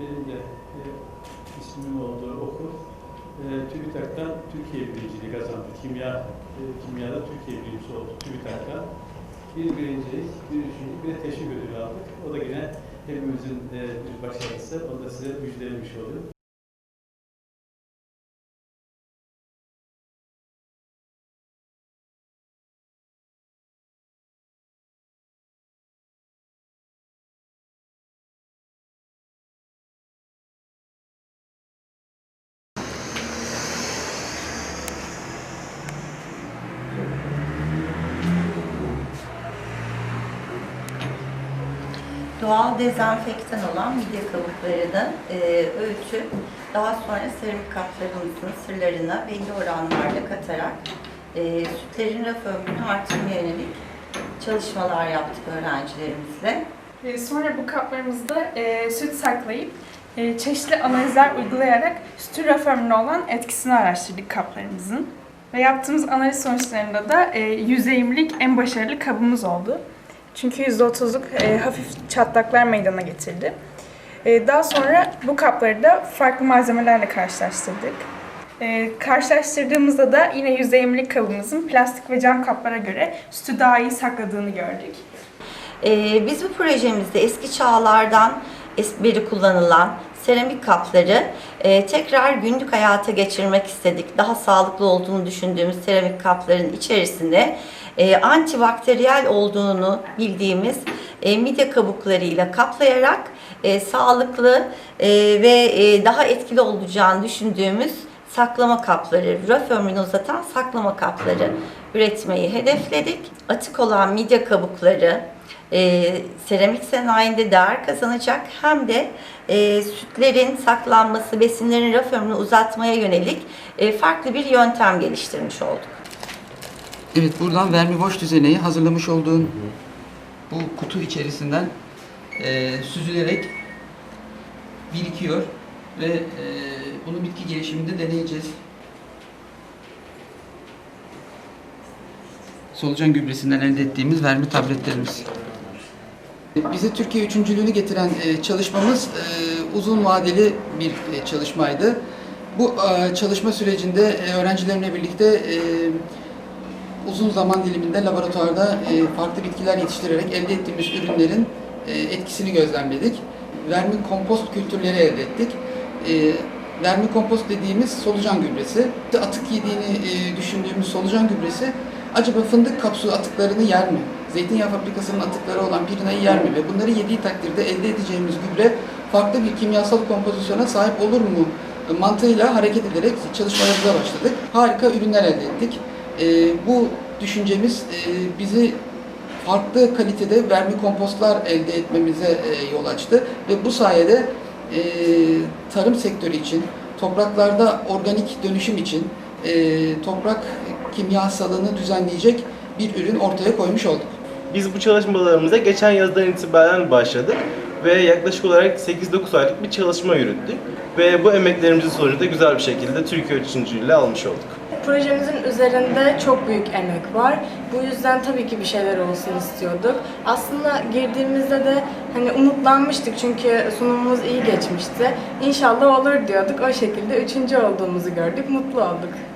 benim de e, ismimin olduğu okul e, TÜBİTAK'tan Türkiye birinciliği kazandı. Kimya, e, kimyada Türkiye birincisi oldu TÜBİTAK'tan. Bir birincilik, bir üçüncülük, bir de teşvik ödülü aldık. O da yine hepimizin e, bir başarısı. Onu da size müjdelemiş oluyorum. Doğal dezenfektan olan midye kabuklarını e, ölçüp daha sonra seramik kaplarımızın sırlarına belli oranlarla katarak e, sütlerin raf ömrünü artırmaya yönelik çalışmalar yaptık öğrencilerimizle. E, Sonra bu kaplarımızda e, süt saklayıp e, çeşitli analizler uygulayarak sütün raf ömrüne olan etkisini araştırdık kaplarımızın. Ve yaptığımız analiz sonuçlarında da e, %20'lik en başarılı kabımız oldu. Çünkü %30'luk e, hafif çatlaklar meydana getirdi. E, daha sonra bu kapları da farklı malzemelerle karşılaştırdık. E, karşılaştırdığımızda da yine %20'lik kabımızın plastik ve cam kaplara göre sütü daha iyi sakladığını gördük. Ee, biz bu projemizde eski çağlardan beri kullanılan seramik kapları e, tekrar günlük hayata geçirmek istedik. Daha sağlıklı olduğunu düşündüğümüz seramik kapların içerisine e, antibakteriyel olduğunu bildiğimiz e, midye kabuklarıyla kaplayarak e, sağlıklı e, ve e, daha etkili olacağını düşündüğümüz saklama kapları, raf ömrünü uzatan saklama kapları üretmeyi hedefledik. Atık olan midye kabukları e, seramik sanayinde değer kazanacak hem de e, sütlerin saklanması, besinlerin raf ömrünü uzatmaya yönelik e, farklı bir yöntem geliştirmiş olduk. Evet buradan vermivoş düzeneyi hazırlamış olduğun bu kutu içerisinden e, süzülerek birikiyor ve e, bunu bitki gelişiminde deneyeceğiz. Solucan gübresinden elde ettiğimiz vermi tabletlerimiz. Bize Türkiye üçüncülüğünü getiren e, çalışmamız e, uzun vadeli bir e, çalışmaydı. Bu çalışma sürecinde öğrencilerimle birlikte uzun zaman diliminde laboratuvarda e, farklı bitkiler yetiştirerek elde ettiğimiz ürünlerin e, etkisini gözlemledik. Vermi kompost kültürleri elde ettik. E, vermi kompost dediğimiz solucan gübresi. Atık yediğini düşündüğümüz solucan gübresi acaba fındık kapsuğu atıklarını yer mi? Zeytinyağı fabrikasının atıkları olan pirinayı yer mi? Ve bunları yediği takdirde elde edeceğimiz gübre farklı bir kimyasal kompozisyona sahip olur mu? mantığıyla hareket ederek çalışmalarımıza başladık. Harika ürünler elde ettik. E, bu düşüncemiz e, bizi farklı kalitede vermi kompostlar elde etmemize e, yol açtı ve bu sayede e, tarım sektörü için, topraklarda organik dönüşüm için e, toprak kimyasalını düzenleyecek bir ürün ortaya koymuş olduk. Biz bu çalışmalarımıza geçen yazdan itibaren başladık ve yaklaşık olarak 8-9 aylık bir çalışma yürüttük. Ve bu emeklerimizin sonucunda güzel bir şekilde Türkiye üçüncülüğüyle almış olduk. Projemizin üzerinde çok büyük emek var. Bu yüzden tabii ki bir şeyler olsun istiyorduk. Aslında girdiğimizde de hani umutlanmıştık çünkü sunumumuz iyi geçmişti. İnşallah olur diyorduk. O şekilde üçüncü olduğumuzu gördük. Mutlu olduk.